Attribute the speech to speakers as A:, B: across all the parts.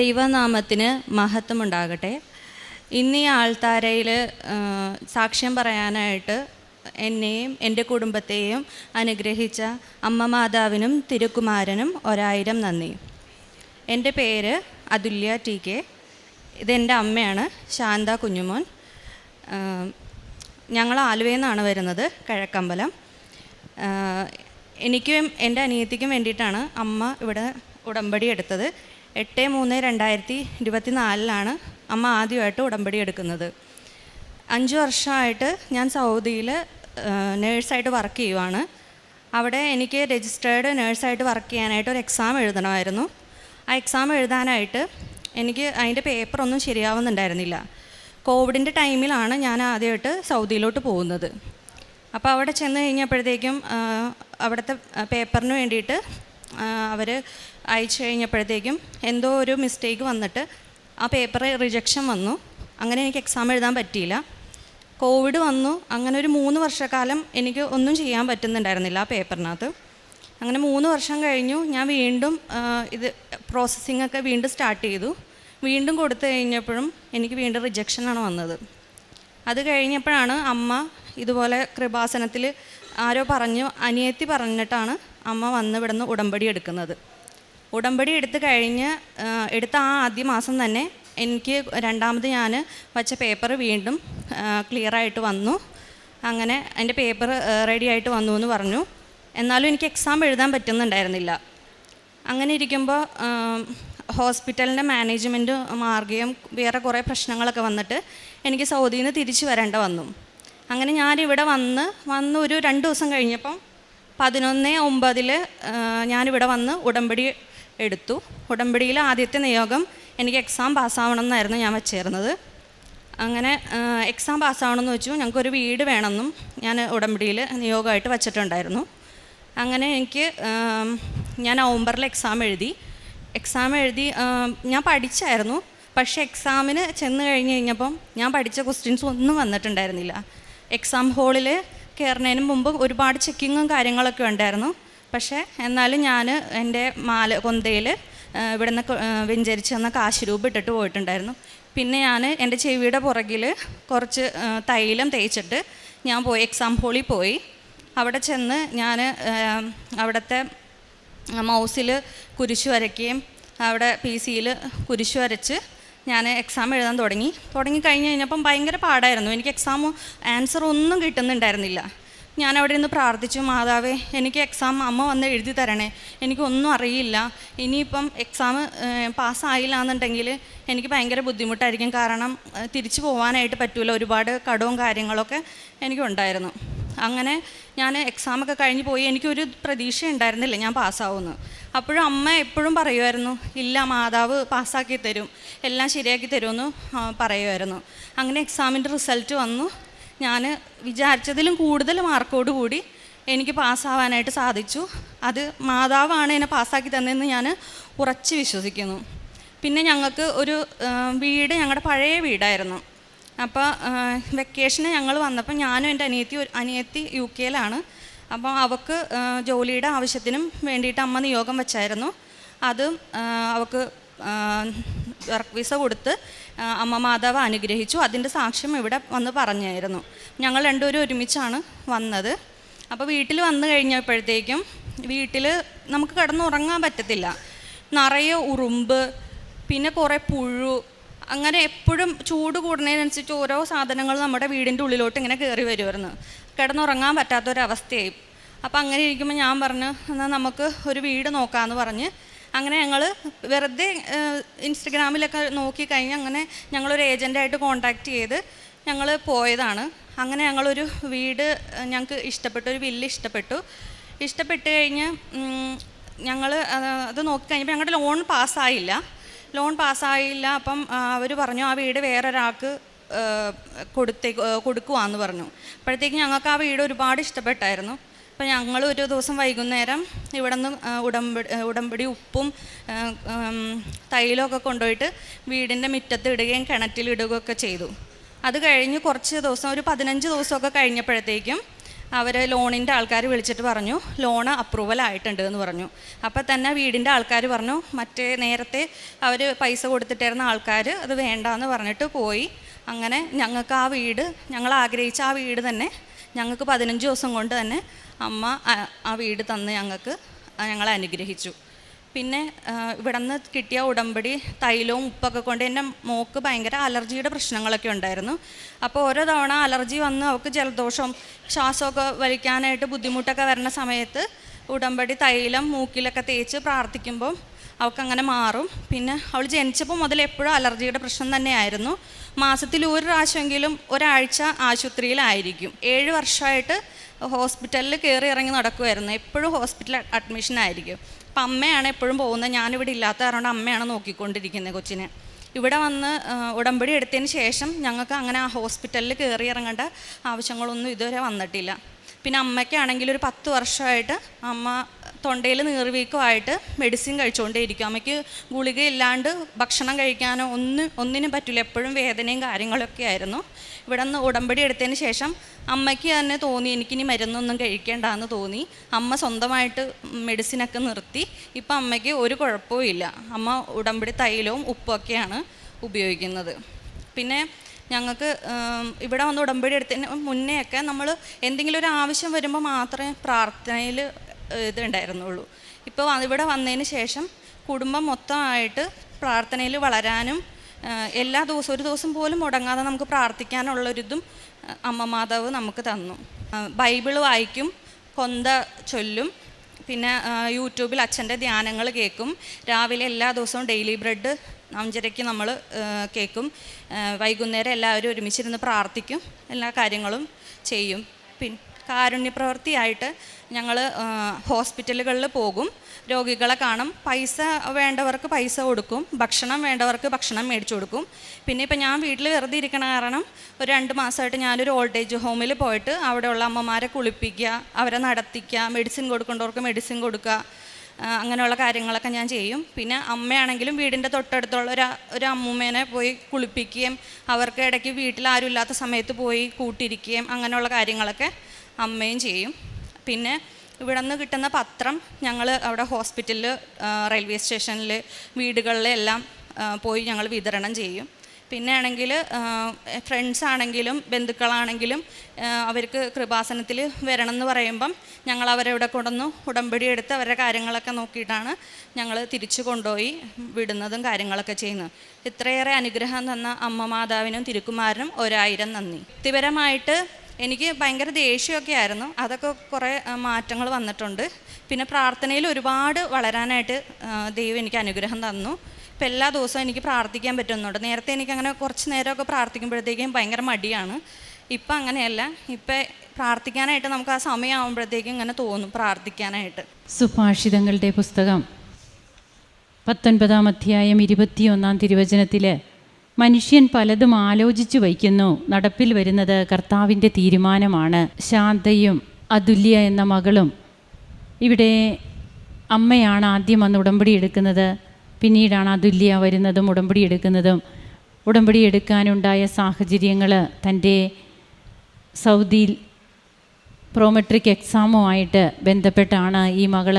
A: ദൈവനാമത്തിന് മഹത്വമുണ്ടാകട്ടെ. ഇന്ന് ഈ ആൾത്താരയിൽ സാക്ഷ്യം പറയാനായിട്ട് എന്നെയും എന്റെ കുടുംബത്തെയും അനുഗ്രഹിച്ച അമ്മ മാതാവിനും തിരുക്കുമാരനും ഒരായിരം നന്ദി. എന്റെ പേര് അതുല്യ ടി കെ. ഇതെന്റെ അമ്മയാണ് ശാന്ത കുഞ്ഞുമോൻ. ഞങ്ങൾ ആലുവയിൽ നിന്നാണ് വരുന്നത് കിഴക്കമ്പലം. എനിക്കും എന്റെ അനിയത്തിക്കും വേണ്ടിയിട്ടാണ് അമ്മ ഇവിടെ ഉടമ്പടി എടുത്തത്. എട്ട് മൂന്ന് രണ്ടായിരത്തി ഇരുപത്തി നാലിലാണ് അമ്മ ആദ്യമായിട്ട് ഉടമ്പടി എടുക്കുന്നത്. അഞ്ച് വർഷമായിട്ട് ഞാൻ സൗദിയിൽ നേഴ്സായിട്ട് വർക്ക് ചെയ്യുവാണ്. അവിടെ എനിക്ക് രജിസ്റ്റേർഡ് നേഴ്സായിട്ട് വർക്ക് ചെയ്യാനായിട്ട് ഒരു എക്സാം എഴുതണമായിരുന്നു. ആ എക്സാം എഴുതാനായിട്ട് എനിക്ക് അതിന്റെ പേപ്പറൊന്നും ശരിയാവുന്നുണ്ടായിരുന്നില്ല. കോവിഡിന്റെ ടൈമിലാണ് ഞാൻ ആദ്യമായിട്ട് സൗദിയിലോട്ട് പോകുന്നത്. അപ്പോൾ അവിടെ ചെന്ന് കഴിഞ്ഞപ്പോഴത്തേക്കും അവിടുത്തെ പേപ്പറിന് വേണ്ടിയിട്ട് അവർ അയച്ചു കഴിഞ്ഞപ്പോഴത്തേക്കും എന്തോ ഒരു മിസ്റ്റേക്ക് വന്നിട്ട് ആ പേപ്പർ റിജക്ഷൻ വന്നു. അങ്ങനെ എനിക്ക് എക്സാം എഴുതാൻ പറ്റിയില്ല. കോവിഡ് വന്നു. അങ്ങനെ ഒരു മൂന്ന് വർഷക്കാലം എനിക്ക് ഒന്നും ചെയ്യാൻ പറ്റുന്നുണ്ടായിരുന്നില്ല ആ പേപ്പറിനകത്ത് അങ്ങനെ മൂന്ന് വർഷം കഴിഞ്ഞു. ഞാൻ വീണ്ടും ഇത് പ്രോസസ്സിംഗ് ഒക്കെ വീണ്ടും സ്റ്റാർട്ട് ചെയ്തു. വീണ്ടും കൊടുത്തു കഴിഞ്ഞപ്പോഴും എനിക്ക് വീണ്ടും റിജക്ഷനാണ് വന്നത്. അത് കഴിഞ്ഞപ്പോഴാണ് അമ്മ ഇതുപോലെ കൃപാസനത്തിൽ ആരോ പറഞ്ഞു അനിയത്തി പറഞ്ഞിട്ടാണ് അമ്മ വന്ന് ഇവിടുന്ന് ഉടമ്പടി എടുക്കുന്നത്. ഉടമ്പടി എടുത്തു കഴിഞ്ഞ് എടുത്ത ആ ആദ്യ മാസം തന്നെ എനിക്ക് രണ്ടാമത് ഞാൻ വച്ച പേപ്പർ വീണ്ടും ക്ലിയറായിട്ട് വന്നു. അങ്ങനെ എന്റെ പേപ്പർ റെഡി ആയിട്ട് വന്നു എന്ന് പറഞ്ഞു. എന്നാലും എനിക്ക് എക്സാം എഴുതാൻ പറ്റുന്നുണ്ടായിരുന്നില്ല. അങ്ങനെ ഇരിക്കുമ്പോൾ ഹോസ്പിറ്റലിന്റെ മാനേജ്മെന്റ് മാറുകയും വേറെ കുറേ പ്രശ്നങ്ങളൊക്കെ വന്നിട്ട് എനിക്ക് സൗദിയിൽ നിന്ന് തിരിച്ചു വരേണ്ട വന്നു. അങ്ങനെ ഞാനിവിടെ വന്ന് വന്ന് ഒരു രണ്ട് ദിവസം കഴിഞ്ഞപ്പം പതിനൊന്ന് ഒമ്പതിൽ ഞാനിവിടെ വന്ന് ഉടമ്പടി എടുത്തു. ഉടമ്പടിയിൽ ആദ്യത്തെ നിയോഗം എനിക്ക് എക്സാം പാസ്സാവണം എന്നായിരുന്നു ഞാൻ വെച്ചേർന്നത്. അങ്ങനെ എക്സാം പാസ്സാവണമെന്ന് വെച്ചു. ഞങ്ങൾക്കൊരു വീട് വേണമെന്നും ഞാൻ ഉടമ്പടിയിൽ നിയോഗമായിട്ട് വച്ചിട്ടുണ്ടായിരുന്നു. അങ്ങനെ എനിക്ക് ഞാൻ നവംബറിൽ എക്സാം എഴുതി. എക്സാം എഴുതി ഞാൻ പഠിച്ചായിരുന്നു. പക്ഷേ എക്സാമിന് ചെന്ന് കഴിഞ്ഞ് കഴിഞ്ഞപ്പം ഞാൻ പഠിച്ച ക്വസ്റ്റ്യൻസ് ഒന്നും വന്നിട്ടുണ്ടായിരുന്നില്ല. എക്സാം ഹോളിൽ കയറുന്നതിന് മുമ്പ് ഒരുപാട് ചെക്കിങ്ങും കാര്യങ്ങളൊക്കെ ഉണ്ടായിരുന്നു. പക്ഷേ എന്നാലും ഞാൻ എന്റെ മാല കൊന്തയിൽ ഇവിടുന്ന് വെഞ്ചരിച്ച് തന്ന കാശ് രൂപ ഇട്ടിട്ട് പോയിട്ടുണ്ടായിരുന്നു. പിന്നെ ഞാൻ എന്റെ ചെവിയുടെ പുറകിൽ കുറച്ച് തൈലം തേച്ചിട്ട് ഞാൻ പോയി എക്സാം ഹോളിൽ പോയി. അവിടെ ചെന്ന് ഞാൻ അവിടുത്തെ മൗസിൽ കുരിശു വരയ്ക്കുകയും അവിടെ പി സിയിൽ കുരിശു വരച്ച് ഞാൻ എക്സാം എഴുതാൻ തുടങ്ങി. തുടങ്ങി കഴിഞ്ഞ് കഴിഞ്ഞപ്പം ഭയങ്കര പാടായിരുന്നു. എനിക്ക് എക്സാം ആൻസർ ഒന്നും കിട്ടുന്നുണ്ടായിരുന്നില്ല. ഞാൻ അവിടെ നിന്ന് പ്രാർത്ഥിച്ചു മാതാവേ എനിക്ക് എക്സാം അമ്മ വന്ന് എഴുതി തരണേ. എനിക്കൊന്നും അറിയില്ല. ഇനിയിപ്പം എക്സാം പാസ്സായില്ല എന്നുണ്ടെങ്കിൽ എനിക്ക് ഭയങ്കര ബുദ്ധിമുട്ടായിരിക്കും. കാരണം തിരിച്ചു പോകാനായിട്ട് പറ്റില്ല ഒരുപാട് കടവും കാര്യങ്ങളൊക്കെ എനിക്കുണ്ടായിരുന്നു. അങ്ങനെ ഞാൻ എക്സാമൊക്കെ കഴിഞ്ഞ് പോയി. എനിക്കൊരു പ്രതീക്ഷ ഉണ്ടായിരുന്നില്ല ഞാൻ പാസ്സാവുമെന്ന്. അപ്പോഴും അമ്മ എപ്പോഴും പറയുമായിരുന്നു ഇല്ല മാതാവ് പാസ്സാക്കി തരും. എല്ലാം ശരിയാക്കി തരുമെന്ന് പറയുമായിരുന്നു. അങ്ങനെ എക്സാമിന്റെ റിസൾട്ട് വന്നു. ഞാൻ വിചാരിച്ചതിലും കൂടുതൽ മാർക്കോട് കൂടി എനിക്ക് പാസ്സാവാനായിട്ട് സാധിച്ചു. അത് മാതാവാണ് എന്നെ പാസ്സാക്കി തന്നതെന്ന് ഞാൻ ഉറച്ച് വിശ്വസിക്കുന്നു. പിന്നെ ഞങ്ങൾക്ക് ഒരു വീട് ഞങ്ങളുടെ പഴയ വീടായിരുന്നു. അപ്പോൾ വെക്കേഷന് ഞങ്ങൾ വന്നപ്പോൾ ഞാനും എന്റെ അനിയത്തി അനിയത്തി യു കെയിലാണ്. അപ്പോൾ അവൾക്ക് ജോലിയുടെ ആവശ്യത്തിനും വേണ്ടിയിട്ട് അമ്മ നിയോഗം വെച്ചായിരുന്നു. അതും അവൾക്ക് വർക്ക് വിസ കൊടുത്ത് അമ്മ മാതാവ് അനുഗ്രഹിച്ചു. അതിന്റെ സാക്ഷ്യം ഇവിടെ വന്ന് പറഞ്ഞായിരുന്നു. ഞങ്ങൾ രണ്ടുപേരും ഒരുമിച്ചാണ് വന്നത്. അപ്പോൾ വീട്ടിൽ വന്നു കഴിഞ്ഞപ്പോഴത്തേക്കും വീട്ടിൽ നമുക്ക് കിടന്നുറങ്ങാൻ പറ്റത്തില്ല. നിറയെ ഉറുമ്പ് പിന്നെ കുറേ പുഴു അങ്ങനെ എപ്പോഴും ചൂട് കൂടുന്നതിനനുസരിച്ച് ഓരോ സാധനങ്ങൾ നമ്മുടെ വീടിന്റെ ഉള്ളിലോട്ട് ഇങ്ങനെ കയറി വരുമായിരുന്നു കിടന്നുറങ്ങാൻ പറ്റാത്തൊരവസ്ഥയായി. അപ്പം അങ്ങനെ ഇരിക്കുമ്പോൾ ഞാൻ പറഞ്ഞു എന്നാൽ നമുക്ക് ഒരു വീട് നോക്കാമെന്ന് പറഞ്ഞ് അങ്ങനെ ഞങ്ങൾ വെറുതെ ഇൻസ്റ്റഗ്രാമിലൊക്കെ നോക്കി കഴിഞ്ഞ് അങ്ങനെ ഞങ്ങളൊരു ഏജന്റായിട്ട് കോണ്ടാക്ട് ചെയ്ത് ഞങ്ങൾ പോയതാണ്. അങ്ങനെ ഞങ്ങളൊരു വീട് ഞങ്ങൾക്ക് ഇഷ്ടപ്പെട്ടു ഒരു വില്ല് ഇഷ്ടപ്പെട്ടു. ഇഷ്ടപ്പെട്ട് കഴിഞ്ഞ് ഞങ്ങൾ അത് നോക്കി കഴിഞ്ഞപ്പോൾ ഞങ്ങളുടെ ലോൺ പാസ്സായില്ല. ലോൺ പാസ്സായില്ല അപ്പം അവർ പറഞ്ഞു ആ വീട് വേറൊരാൾക്ക് കൊടുത്തേ കൊടുക്കുവാന്ന് പറഞ്ഞു. അപ്പോഴത്തേക്ക് ഞങ്ങൾക്ക് ആ വീട് ഒരുപാട് ഇഷ്ടപ്പെട്ടായിരുന്നു. അപ്പം ഞങ്ങൾ ഒരു ദിവസം വൈകുന്നേരം ഇവിടെ നിന്ന് ഉടമ്പടി ഉടമ്പടി ഉപ്പും തൈലമൊക്കെ കൊണ്ടുപോയിട്ട് വീടിന്റെ മുറ്റത്ത് ഇടുകയും കിണറ്റിൽ ഇടുകയൊക്കെ ചെയ്തു. അത് കഴിഞ്ഞ് കുറച്ച് ദിവസം ഒരു പതിനഞ്ച് ദിവസമൊക്കെ കഴിഞ്ഞപ്പോഴത്തേക്കും അവർ ലോണിന്റെ ആൾക്കാർ വിളിച്ചിട്ട് പറഞ്ഞു ലോൺ അപ്രൂവൽ ആയിട്ടുണ്ട് എന്ന് പറഞ്ഞു. അപ്പോൾ തന്നെ വീടിന്റെ ആൾക്കാർ പറഞ്ഞു മറ്റേ നേരത്തെ അവർ പൈസ കൊടുത്തിട്ടിരുന്ന ആൾക്കാർ അത് വേണ്ടാന്ന് പറഞ്ഞിട്ട് പോയി. അങ്ങനെ ഞങ്ങൾക്ക് ആ വീട് ഞങ്ങൾ ആഗ്രഹിച്ച ആ വീട് തന്നെ ഞങ്ങൾക്ക് പതിനഞ്ച് ദിവസം കൊണ്ട് തന്നെ അമ്മ ആ- ആ വീട് തന്ന് ഞങ്ങൾക്ക് ഞങ്ങളെ അനുഗ്രഹിച്ചു. പിന്നെ ഇവിടെ നിന്ന് കിട്ടിയ ഉടമ്പടി തൈലവും ഉപ്പൊക്കെ കൊണ്ട് എന്റെ മോക്ക് ഭയങ്കര അലർജിയുടെ പ്രശ്നങ്ങളൊക്കെ ഉണ്ടായിരുന്നു. അപ്പോൾ ഓരോ തവണ അലർജി വന്ന് അവൾക്ക് ജലദോഷം ശ്വാസമൊക്കെ വലിക്കാനായിട്ട് ബുദ്ധിമുട്ടൊക്കെ വരുന്ന സമയത്ത് ഉടമ്പടി തൈലം മൂക്കിലൊക്കെ തേച്ച് പ്രാർത്ഥിക്കുമ്പോൾ അവൾക്കങ്ങനെ മാറും. പിന്നെ അവൾ ജനിച്ചപ്പോൾ മുതൽ എപ്പോഴും അലർജിയുടെ പ്രശ്നം തന്നെയായിരുന്നു. മാസത്തിൽ ഒരു പ്രാവശ്യമെങ്കിലും ഒരാഴ്ച ആശുപത്രിയിലായിരിക്കും. ഏഴ് വർഷമായിട്ട് ഹോസ്പിറ്റലിൽ കയറി ഇറങ്ങി നടക്കുമായിരുന്നു എപ്പോഴും ഹോസ്പിറ്റൽ അഡ്മിഷൻ ആയിരിക്കും അപ്പം അമ്മയാണ് എപ്പോഴും പോകുന്നത്. ഞാനിവിടെ ഇല്ലാത്ത കാരണം അമ്മയാണ് നോക്കിക്കൊണ്ടിരിക്കുന്നത് കൊച്ചിനെ. ഇവിടെ വന്ന് ഉടമ്പടി എടുത്തതിന് ശേഷം ഞങ്ങൾക്ക് അങ്ങനെ ആ ഹോസ്പിറ്റലിൽ കയറി ഇറങ്ങേണ്ട ആവശ്യങ്ങളൊന്നും ഇതുവരെ വന്നിട്ടില്ല. പിന്നെ അമ്മയ്ക്കാണെങ്കിൽ ഒരു പത്ത് വർഷമായിട്ട് അമ്മ തൊണ്ടയിൽ നീർവീക്കമായിട്ട് മെഡിസിൻ കഴിച്ചുകൊണ്ടേയിരിക്കും. അമ്മയ്ക്ക് ഗുളിക ഇല്ലാണ്ട് ഭക്ഷണം കഴിക്കാനോ ഒന്നും ഒന്നിനും പറ്റില്ല. എപ്പോഴും വേദനയും കാര്യങ്ങളൊക്കെ ആയിരുന്നു. ഇവിടെ നിന്ന് ഉടമ്പടി എടുത്തതിന് ശേഷം അമ്മയ്ക്ക് തന്നെ തോന്നി എനിക്കിനി മരുന്നൊന്നും കഴിക്കേണ്ടെന്ന് തോന്നി. അമ്മ സ്വന്തമായിട്ട് മെഡിസിനൊക്കെ നിർത്തി. ഇപ്പം അമ്മയ്ക്ക് ഒരു കുഴപ്പവും ഇല്ല. അമ്മ ഉടമ്പടി തൈലവും ഉപ്പൊക്കെയാണ് ഉപയോഗിക്കുന്നത്. പിന്നെ ഞങ്ങൾക്ക് ഇവിടെ വന്ന് ഉടമ്പടി എടുത്തതിന് മുന്നേയൊക്കെ നമ്മൾ എന്തെങ്കിലും ഒരു ആവശ്യം വരുമ്പോൾ മാത്രമേ പ്രാർത്ഥനയിൽ ഇത് ഉണ്ടായിരുന്നുള്ളൂ ഇപ്പോൾ ഇവിടെ വന്നതിന് ശേഷം കുടുംബം മൊത്തമായിട്ട് പ്രാർത്ഥനയിൽ വളരാനും എല്ലാ ദിവസവും ഒരു ദിവസം പോലും മുടങ്ങാതെ നമുക്ക് പ്രാർത്ഥിക്കാനുള്ളൊരിതും അമ്മ മാതാവ് നമുക്ക് തന്നു. ബൈബിൾ വായിക്കും കൊന്ത ചൊല്ലും പിന്നെ യൂട്യൂബിൽ അച്ഛന്റെ ധ്യാനങ്ങൾ കേൾക്കും. രാവിലെ എല്ലാ ദിവസവും ഡെയിലി ബ്രെഡ് അഞ്ചരയ്ക്ക് നമ്മൾ കേൾക്കും വൈകുന്നേരം എല്ലാവരും ഒരുമിച്ചിരുന്ന് പ്രാർത്ഥിക്കും. എല്ലാ കാര്യങ്ങളും ചെയ്യും. പിൻ കാരുണ്യപ്രവൃത്തിയായിട്ട് ഞങ്ങൾ ഹോസ്പിറ്റലുകളിൽ പോകും. രോഗികളെ കാണും. പൈസ വേണ്ടവർക്ക് പൈസ കൊടുക്കും. ഭക്ഷണം വേണ്ടവർക്ക് ഭക്ഷണം മേടിച്ചു കൊടുക്കും. പിന്നെ ഇപ്പം ഞാൻ വീട്ടിൽ വെറുതെ ഇരിക്കണ കാരണം ഒരു രണ്ട് മാസമായിട്ട് ഞാനൊരു ഓൾഡ് ഏജ് ഹോമിൽ പോയിട്ട് അവിടെയുള്ള അമ്മമാരെ കുളിപ്പിക്കുക അവരെ നടത്തിക്കുക മെഡിസിൻ കൊടുക്കേണ്ടവർക്ക് മെഡിസിൻ കൊടുക്കുക അങ്ങനെയുള്ള കാര്യങ്ങളൊക്കെ ഞാൻ ചെയ്യും. പിന്നെ അമ്മയാണെങ്കിലും വീടിന്റെ തൊട്ടടുത്തുള്ള ഒരു ഒരു അമ്മൂമ്മേനെ പോയി കുളിപ്പിക്കുകയും അവർക്ക് ഇടയ്ക്ക് വീട്ടിൽ ആരും ഇല്ലാത്ത സമയത്ത് പോയി കൂട്ടിരിക്കുകയും അങ്ങനെയുള്ള കാര്യങ്ങളൊക്കെ അമ്മയും ചെയ്യും. പിന്നെ ഇവിടെ നിന്ന് കിട്ടുന്ന പത്രം ഞങ്ങൾ അവിടെ ഹോസ്പിറ്റലിൽ റെയിൽവേ സ്റ്റേഷനിൽ വീടുകളിലെല്ലാം പോയി ഞങ്ങൾ വിതരണം ചെയ്യും. പിന്നെ ആണെങ്കിൽ ഫ്രണ്ട്സ് ആണെങ്കിലും ബന്ധുക്കളാണെങ്കിലും അവർക്ക് കൃപാസനത്തിൽ വരണം എന്ന് പറയുമ്പം ഞങ്ങൾ അവരെ ഇവിടെ കൊണ്ടുവന്ന് ഉടമ്പടി എടുത്ത് അവരുടെ കാര്യങ്ങളൊക്കെ നോക്കിയിട്ടാണ് ഞങ്ങൾ തിരിച്ചു കൊണ്ടുപോയി വിടുന്നതും കാര്യങ്ങളൊക്കെ ചെയ്യുന്നത്. ഇത്രയേറെ അനുഗ്രഹം തന്ന അമ്മ മാതാവിനും തിരുക്കുമാരനും ഒരായിരം നന്ദി. വ്യക്തിപരമായിട്ട് എനിക്ക് ഭയങ്കര ദേഷ്യമൊക്കെ ആയിരുന്നു. അതൊക്കെ കുറേ മാറ്റങ്ങൾ വന്നിട്ടുണ്ട്. പിന്നെ പ്രാർത്ഥനയിൽ ഒരുപാട് വളരാനായിട്ട് ദൈവം എനിക്ക് അനുഗ്രഹം തന്നു. ഇപ്പം എല്ലാ ദിവസവും എനിക്ക് പ്രാർത്ഥിക്കാൻ പറ്റുന്നുണ്ട്. നേരത്തെ എനിക്ക് അങ്ങനെ കുറച്ച് നേരമൊക്കെ പ്രാർത്ഥിക്കുമ്പോഴത്തേക്കും ഭയങ്കര മടിയാണ്. ഇപ്പം അങ്ങനെയല്ല. ഇപ്പം പ്രാർത്ഥിക്കാനായിട്ട് നമുക്ക് ആ സമയമാകുമ്പോഴത്തേക്കും ഇങ്ങനെ തോന്നും പ്രാർത്ഥിക്കാനായിട്ട്.
B: സുഭാഷിതങ്ങളുടെ പുസ്തകം പത്തൊൻപതാം അധ്യായം ഇരുപത്തിയൊന്നാം തിരുവചനത്തിൽ മനുഷ്യൻ പലതും ആലോചിച്ചു വയ്ക്കുന്നു. നടപ്പിൽ വരുന്നത് കർത്താവിന്റെ തീരുമാനമാണ്. ശാന്തയും അതുല്യ എന്ന മകളും ഇവിടെ അമ്മയാണ് ആദ്യം അന്ന് ഉടമ്പടി എടുക്കുന്നത്. പിന്നീടാണ് അതുല്യ വരുന്നതും ഉടമ്പടി എടുക്കുന്നതും. ഉടമ്പടി എടുക്കാനുണ്ടായ സാഹചര്യങ്ങൾ തന്റെ സൗദിയിൽ പ്രോമെട്രിക് എക്സാമുമായിട്ട് ബന്ധപ്പെട്ടാണ് ഈ മകൾ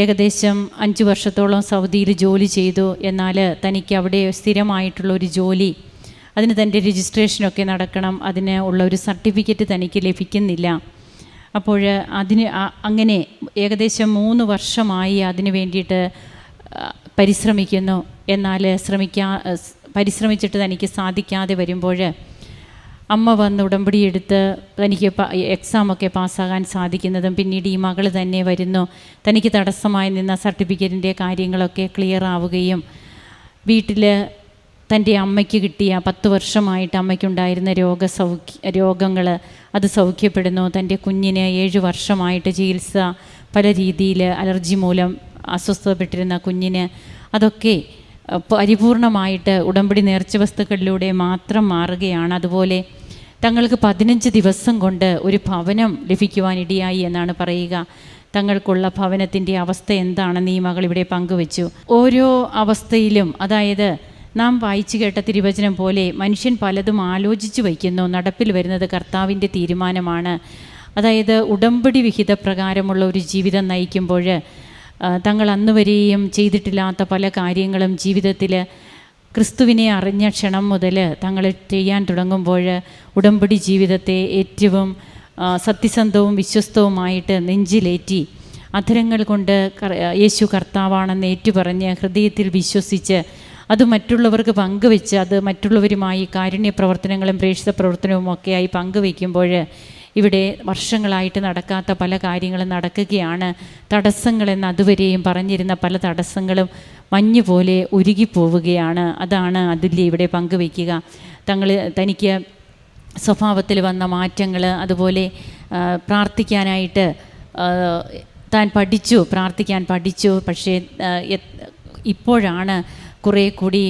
B: ഏകദേശം അഞ്ച് വർഷത്തോളം സൗദിയിൽ ജോലി ചെയ്തു. എന്നാൽ തനിക്ക് അവിടെ സ്ഥിരമായിട്ടുള്ള ഒരു ജോലി അതിന് തന്റെ രജിസ്ട്രേഷനൊക്കെ നടക്കണം അതിന് ഉള്ള ഒരു സർട്ടിഫിക്കറ്റ് തനിക്ക് ലഭിക്കുന്നില്ല. അപ്പോൾ അതിന് അങ്ങനെ ഏകദേശം മൂന്ന് വർഷമായി അതിന് വേണ്ടിയിട്ട് പരിശ്രമിക്കുന്നു എന്നാൽ ശ്രമിക്കാ പരിശ്രമിച്ചിട്ട് തനിക്ക് സാധിക്കാതെ വരുമ്പോൾ അമ്മ വന്ന് ഉടമ്പടി എടുത്ത് തനിക്ക് എക്സാമൊക്കെ പാസ്സാകാൻ സാധിക്കുന്നതും പിന്നീട് ഈ മകൾ തന്നെ വരുന്നു. തനിക്ക് തടസ്സമായി നിന്ന സർട്ടിഫിക്കറ്റിന്റെ കാര്യങ്ങളൊക്കെ ക്ലിയർ ആവുകയും വീട്ടിൽ തന്റെ അമ്മയ്ക്ക് കിട്ടിയ പത്ത് വർഷമായിട്ട് അമ്മയ്ക്കുണ്ടായിരുന്ന രോഗ സൗഖ്യ രോഗങ്ങൾ അത് സൗഖ്യപ്പെടുന്നു. തന്റെ കുഞ്ഞിന് ഏഴ് വർഷമായിട്ട് ചികിത്സ പല രീതിയിൽ അലർജി മൂലം അസ്വസ്ഥപ്പെട്ടിരുന്ന കുഞ്ഞിന് അതൊക്കെ പരിപൂർണമായിട്ട് ഉടമ്പടി നേർച്ച വസ്തുക്കളിലൂടെ മാത്രം മാറുകയാണ്. അതുപോലെ തങ്ങൾക്ക് പതിനഞ്ച് ദിവസം കൊണ്ട് ഒരു ഭവനം ലഭിക്കുവാനിടയായി എന്നാണ് പറയുക. തങ്ങൾക്കുള്ള ഭവനത്തിന്റെ അവസ്ഥ എന്താണെന്ന് ഈ മകൾ ഇവിടെ പങ്കുവച്ചു. ഓരോ അവസ്ഥയിലും അതായത് നാം വായിച്ചു കേട്ട തിരുവചനം പോലെ മനുഷ്യൻ പലതും ആലോചിച്ചു വയ്ക്കുന്നു. നടപ്പിൽ വരുന്നത് കർത്താവിന്റെ തീരുമാനമാണ്. അതായത് ഉടമ്പടി വിഹിത പ്രകാരമുള്ള ഒരു ജീവിതം നയിക്കുമ്പോൾ തങ്ങൾ അന്ന് വരെയും ചെയ്തിട്ടില്ലാത്ത പല കാര്യങ്ങളും ജീവിതത്തിൽ ക്രിസ്തുവിനെ അറിഞ്ഞ ക്ഷണം മുതൽ തങ്ങൾ ചെയ്യാൻ തുടങ്ങുമ്പോൾ ഉടമ്പടി ജീവിതത്തെ ഏറ്റവും സത്യസന്ധവും വിശ്വസ്തവുമായിട്ട് നെഞ്ചിലേറ്റി അധരങ്ങൾ കൊണ്ട് യേശു കർത്താവാണെന്ന് ഏറ്റുപറഞ്ഞ് ഹൃദയത്തിൽ വിശ്വസിച്ച് അത് മറ്റുള്ളവർക്ക് പങ്കുവെച്ച് അത് മറ്റുള്ളവരുമായി കാരുണ്യ പ്രവർത്തനങ്ങളും പ്രേക്ഷിത പ്രവർത്തനവും ഒക്കെയായി പങ്കുവെക്കുമ്പോൾ ഇവിടെ വർഷങ്ങളായിട്ട് നടക്കാത്ത പല കാര്യങ്ങളും നടക്കുകയാണ്. തടസ്സങ്ങളെന്ന് അതുവരെയും പറഞ്ഞിരുന്ന പല തടസ്സങ്ങളും മഞ്ഞ് പോലെ ഉരുകിപ്പോവുകയാണ്. അതാണ് അതുല്യ ഇവിടെ പങ്കുവയ്ക്കുക. തങ്ങൾ തനിക്ക് സ്വഭാവത്തിൽ വന്ന മാറ്റങ്ങൾ അതുപോലെ പ്രാർത്ഥിക്കാനായിട്ട് താൻ പഠിച്ചു പ്രാർത്ഥിക്കാൻ പഠിച്ചു. പക്ഷേ ഇപ്പോഴാണ് കുറേ കൂടി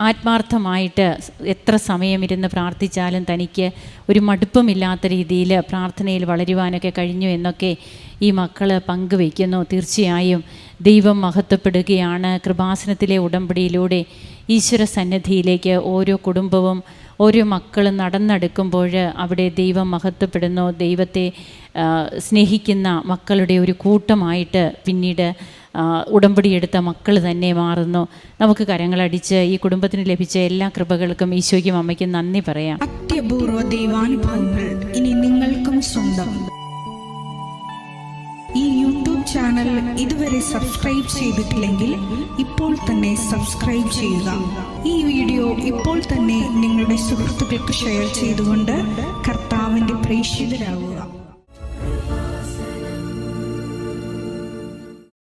B: ആത്മാർത്ഥമായിട്ട് എത്ര സമയം ഇരുന്ന് പ്രാർത്ഥിച്ചാലും തനിക്ക് ഒരു മടുപ്പമില്ലാത്ത രീതിയിൽ പ്രാർത്ഥനയിൽ വളരുവാനൊക്കെ കഴിഞ്ഞു എന്നൊക്കെ ഈ മക്കൾ പങ്കുവയ്ക്കുന്നു. തീർച്ചയായും ദൈവം മഹത്വപ്പെടുകയാണ്. കൃപാസനത്തിലെ ഉടമ്പടിയിലൂടെ ഈശ്വര സന്നിധിയിലേക്ക് ഓരോ കുടുംബവും ഓരോ മക്കളും നടന്നെടുക്കുമ്പോൾ അവിടെ ദൈവം മഹത്വപ്പെടുന്നു. ദൈവത്തെ സ്നേഹിക്കുന്ന മക്കളുടെ ഒരു കൂട്ടമായിട്ട് പിന്നീട് ആ, ഉടമ്പടിയെടുത്ത മക്കൾ തന്നെ മാറുന്നു. നമുക്ക് കരങ്ങളടിച്ച് ഈ കുടുംബത്തിന് ലഭിച്ച എല്ലാ കൃപകൾക്കും ഈശോയ്ക്കും അമ്മയ്ക്കും നന്ദി പറയാം.
C: അത്യപൂർവ ദൈവാനുഭവങ്ങൾ ഇനി നിങ്ങൾക്കും സ്വന്തം. ഈ യൂട്യൂബ് ചാനൽ ഇതുവരെ സബ്സ്ക്രൈബ് ചെയ്തിട്ടില്ലെങ്കിൽ ഇപ്പോൾ തന്നെ സബ്സ്ക്രൈബ് ചെയ്യുക. ഈ വീഡിയോ ഇപ്പോൾ തന്നെ നിങ്ങളുടെ സുഹൃത്തുക്കൾക്ക് ഷെയർ ചെയ്തുകൊണ്ട് കർത്താവിന്റെ പ്രേക്ഷിതരാകുക.